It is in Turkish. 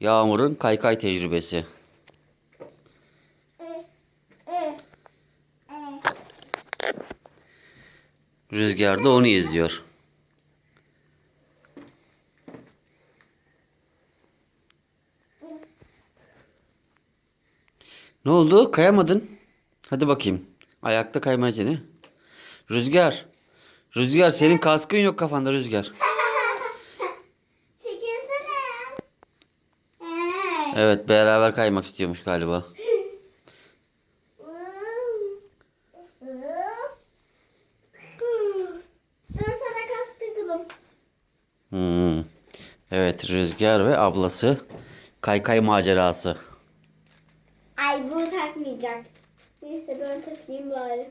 Yağmur'un kaykay tecrübesi. Rüzgar da onu izliyor. Ne oldu? Kayamadın. Hadi bakayım. Ayakta kaymaca ne? Rüzgar. Rüzgar senin kaskın yok kafanda Rüzgar. Evet beraber kaymak istiyormuş galiba. Dur sana. Hmm. Evet Rüzgar ve ablası kaykay macerası. Ay bu takmayacak. Neyse ben takayım bari.